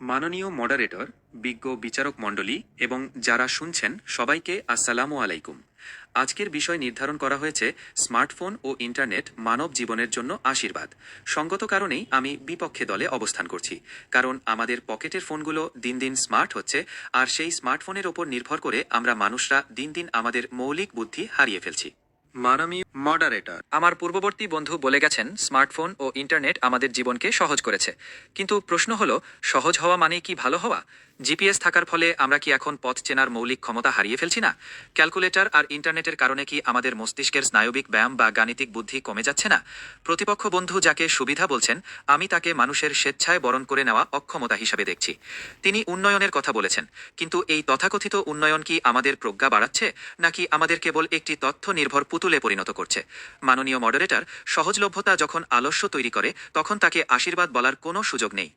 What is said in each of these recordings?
মাননীয় মডারেটর বিজ্ঞ বিচারক মণ্ডলী এবং যারা শুনছেন, সবাইকে আসসালামু আলাইকুম। আজকের বিষয় নির্ধারণ করা হয়েছে স্মার্টফোন ও ইন্টারনেট মানব জীবনের জন্য আশীর্বাদ। সঙ্গত কারণেই আমি বিপক্ষে দলে অবস্থান করছি, কারণ আমাদের পকেটের ফোনগুলো দিন দিন স্মার্ট হচ্ছে, আর সেই স্মার্টফোনের ওপর নির্ভর করে আমরা মানুষরা দিন দিন আমাদের মৌলিক বুদ্ধি হারিয়ে ফেলছি। মাননীয় মডারেটর আমার পূর্ববর্তী বন্ধু বলে গেছেন স্মার্টফোন ও ইন্টারনেট আমাদের জীবনকে সহজ করেছে। কিন্তু প্রশ্ন হলো, সহজ হওয়া মানে কি ভালো হওয়া? জিপিএস থাকার ফলে আমরা কি এখন পথ চেনার মৌলিক ক্ষমতা হারিয়ে ফেলছি না? ক্যালকুলেটর আর ইন্টারনেটের কারণে কি আমাদের মস্তিষ্কের স্নায়বিক ব্যায়াম বা গাণিতিক বুদ্ধি কমে যাচ্ছে না? প্রতিপক্ষ বন্ধু যাকে সুবিধা বলছেন, আমি তাকে মানুষের স্বেচ্ছায় বরণ করে নেওয়া অক্ষমতা হিসাবে দেখছি। তিনি উন্নয়নের কথা বলেছেন, কিন্তু এই তথাকথিত উন্নয়ন কি আমাদের প্রজ্ঞা বাড়াচ্ছে, নাকি আমাদের কেবল একটি তথ্য নির্ভর পুতুলে পরিণত করছে? মাননীয় মডারেটর সহজলভ্যতা যখন আলস্য তৈরি করে, তখন তাকে আশীর্বাদ বলার কোনো সুযোগ নেই।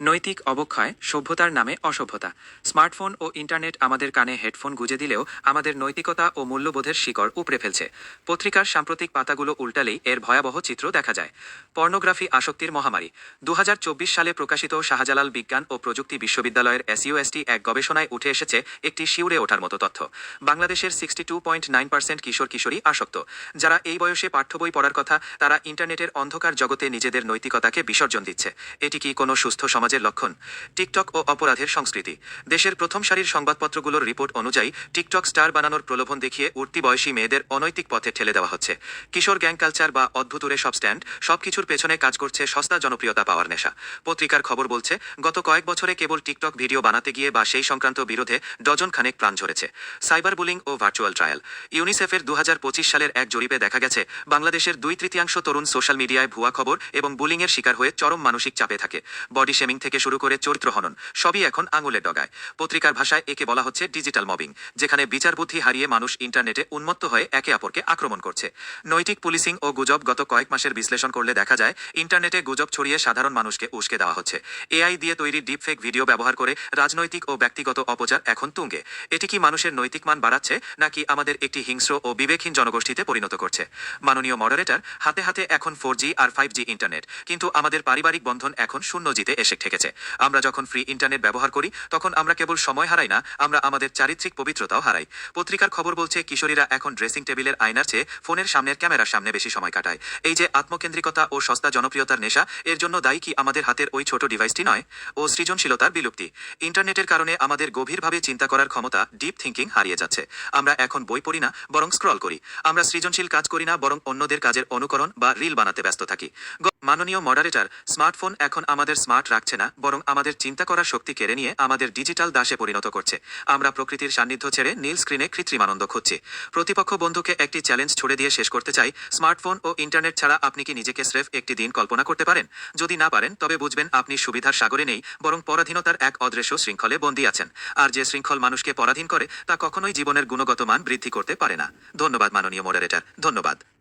নৈতিক অবক্ষয় সভ্যতার নামে অসভ্যতা। স্মার্টফোন ও ইন্টারনেট আমাদের কানে হেডফোন গুজে দিলেও আমাদের নৈতিকতা ও মূল্যবোধের শিকড় উপড়ে ফেলছে। পত্রিকার সাম্প্রতিক পাতাগুলো উল্টালেই এর ভয়াবহ চিত্র দেখা যায়। পর্নোগ্রাফি আসক্তির মহামারী। দু হাজার চব্বিশ সালে প্রকাশিত শাহজালাল বিজ্ঞান ও প্রযুক্তি বিশ্ববিদ্যালয়ের এসইউএসটি এক গবেষণায় উঠে এসেছে একটি শিউরে ওঠার মতো তথ্য। বাংলাদেশের sixty two point nine percent কিশোর কিশোরী আসক্ত। যারা এই বয়সে পাঠ্য বই পড়ার কথা, তারা ইন্টারনেটের অন্ধকার জগতে নিজেদের নৈতিকতাকে বিসর্জন দিচ্ছে। এটি কি কোনো সুস্থ সমাজের লক্ষণ, টিকটক ও অপরাধের সংস্কৃতি। দেশের প্রথম সারির সংবাদপত্রগুলোর রিপোর্ট অনুযায়ী, টিকটক স্টার বানানোর প্রলোভন দেখিয়ে উঠতি বয়সী মেয়েদের অনৈতিক পথে ঠেলে দেওয়া হচ্ছে। কিশোর গ্যাং কালচার বা অদ্ভুতুরে সব স্ট্যান্ড, সবকিছুর পেছনে কাজ করছে সস্তা জনপ্রিয়তা পাওয়ার নেশা। পত্রিকার খবর বলছে, গত কয়েক বছরে কেবল টিকটক ভিডিও বানাতে গিয়ে বা সেই সংক্রান্ত বিরোধে ডজন খানেক প্রাণ ঝরেছে। সাইবার বুলিং ও ভার্চুয়াল ট্রায়াল। ইউনিসেফের দু হাজার পঁচিশ সালের এক জরিপে দেখা গেছে, বাংলাদেশের দুই তৃতীয়াংশ তরুণ সোশ্যাল মিডিয়ায় ভুয়া খবর এবং বুলিংয়ের শিকার হয়ে চরম মানসিক চাপে থাকে। বডি শেমিং থেকে শুরু করে চরিত্র হনন, সবই এখন আঙুলের ডগায়। পত্রিকার ভাষায় একে বলা হচ্ছে ডিজিটাল মবিং, যেখানে বিচার বুদ্ধি হারিয়ে মানুষ ইন্টারনেটে উন্মত্ত হয়ে একে অপরকে আক্রমণ করছে। নৈতিক পুলিশিং ও গুজব গত কয়েক মাসের বিশ্লেষণ করলে দেখা যায়, ইন্টারনেটে গুজব ছড়িয়ে সাধারণ মানুষকে উস্কে দেওয়া হচ্ছে। এআই দিয়ে তৈরি ডিপফেক ভিডিও ব্যবহার করে রাজনৈতিক ও ব্যক্তিগত অপচার এখন তুঙ্গে। এটি কি মানুষের নৈতিক মান বাড়াচ্ছে, নাকি আমাদের একটি হিংস্র ও বিবেকহীন জনগোষ্ঠীতে পরিণত করছে? মাননীয় মডারেটর হাতে হাতে এখন ফোর আর ফাইভ ইন্টারনেট কিন্তু আমাদের পারিবারিক বন্ধন এখন শূন্য জিতে এসে ঠেকেছে আমরা যখন ফ্রি ইন্টারনেট ব্যবহার করি, তখন আমরা কেবল সময় হারাই না, আমরা আমাদের চারিত্রিক পবিত্রতাও হারাই। পত্রিকার খবর বলছে, কিশোরীরা এখন ড্রেসিং টেবিলের আয়নার চেয়ে ফোনের সামনের ক্যামেরার সামনে বেশি সময় কাটায়। এই যে আত্মকেন্দ্রিকতা ও সস্তা জনপ্রিয়তার নেশা, এর জন্য দায়ী কি আমাদের হাতের ওই ছোট ডিভাইসটি নয়? ও সৃজনশীলতার বিলুপ্তি। ইন্টারনেটের কারণে আমাদের গভীরভাবে চিন্তা করার ক্ষমতা ডিপ থিঙ্কিং হারিয়ে যাচ্ছে। আমরা এখন বই পড়ি না, বরং স্ক্রল করি। আমরা সৃজনশীল কাজ করি না, বরং অন্যদের কাজের অনুকরণ বা রিল বানাতে ব্যস্ত থাকি। মাননীয় মডারেটর, স্মার্টফোন এখন আমাদের স্মার্ট রাখছে না, বরং আমাদের চিন্তা করার শক্তি কেড়ে নিয়ে আমাদের ডিজিটাল দাসে পরিণত করছে। আমরা প্রকৃতির সান্নিধ্য ছেড়ে নীল স্ক্রিনে কৃত্রিম আনন্দ খুঁজছি। প্রতিপক্ষ বন্ধুকে একটি চ্যালেঞ্জ ছুড়ে দিয়ে শেষ করতে চাই, স্মার্টফোন ও ইন্টারনেট ছাড়া আপনি কি নিজেকে স্রেফ একটি দিন কল্পনা করতে পারেন? যদি না পারেন, তবে বুঝবেন আপনি সুবিধার সাগরে নেই, বরং পরাধীনতার এক অদৃশ্য শৃঙ্খলে বন্দী আছেন। আর যে শৃঙ্খল মানুষকে পরাধীন করে, তা কখনোই জীবনের গুণগত মান বৃদ্ধি করতে পারে না। ধন্যবাদ মাননীয় মডারেটর, ধন্যবাদ।